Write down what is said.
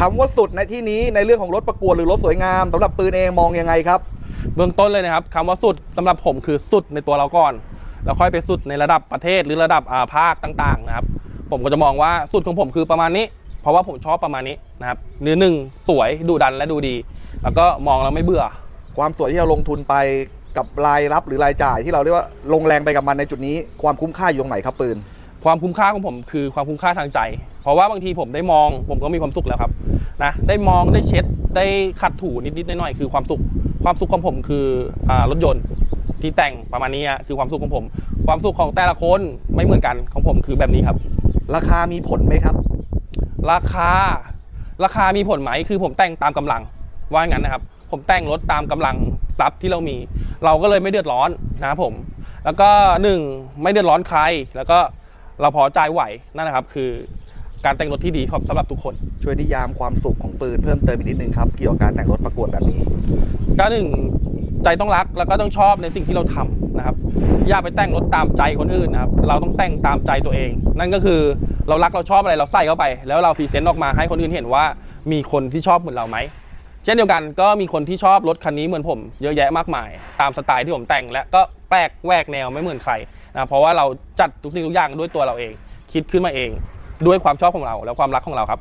คำว่าสุดในที่นี้ในเรื่องของรถประกวดหรือรถสวยงามสำหรับปืนเองมองยังไงครับ เบื้องต้นเลยนะครับคำว่าสุดสำหรับผมคือสุดในตัวเราก่อน แล้วค่อยไปสุดในระดับประเทศหรือระดับอ่าภาคต่างๆนะครับ ผมก็จะมองว่าสุดของผมคือประมาณนี้ เพราะว่าผมชอบประมาณนี้นะครับเนื้อหนึ่งสวยดุดันและดูดี แล้วก็มองแล้วไม่เบื่อ ความสวยที่เราลงทุนไปกับรายรับหรือรายจ่ายที่เราเรียกว่าลงแรงไปกับมันในจุดนี้ ความคุ้มค่าอยู่ตรงไหนครับปืน ความคุ้มค่าของผมคือความคุ้มค่าทางใจ เพราะว่าบางทีผมได้มองผมก็มีความสุขแล้วครับนะได้มองได้เช็ดได้ขัดถูนิดๆหน่อยๆคือความสุข ความสุขของผมคืออ่ารถยนต์ที่แต่งประมาณนี้ฮะคือความสุขของผม ความสุขของแต่ละคนไม่เหมือนกันของผมคือแบบนี้ครับ ราคามีผลไหมครับ ราคา ราคามีผลไหมคือผมแต่งตามกำลังว่างั้นนะครับ ผมแต่งรถตามกำลังทรัพย์ที่เรามี เราก็เลยไม่เดือดร้อนนะครับผม แล้วก็หนึ่งไม่เดือดร้อนใครแล้วก็ เราพอใจายไหวนั่นนะครับ คือการแต่งรถที่ดีครับสำหรับทุกคน ช่วยนิยามความสุขของปืนเพิ่มเติมอีกนิดนึงครับ เกี่ยวกับการแต่งรถประกวดแบบนี้ ก็หนึ่งใจต้องรักแล้วก็ต้องชอบในสิ่งที่เราทำนะครับอย่าไปแต่งรถตามใจคนอื่นนะครับเราต้องแต่งตามใจตัวเอง นั่นก็คือเรารักเราชอบอะไรเราใส่เข้าไป แล้วเราพรีเซนต์ออกมาให้คนอื่นเห็นว่ามีคนที่ชอบเหมือนเราไหม เช่นเดียวกันก็มีคนที่ชอบรถคันนี้เหมือนผม เยอะแยะมากมาย ตามสไตล์ที่ผมแต่งและก็แปลกแหวกแนวไม่เหมือนใครนะเพราะว่าเราจัดทุกสิ่งทุกอย่างด้วยตัวเราเอง คิดขึ้นมาเอง ด้วยความชอบของเราและความรักของเราครับ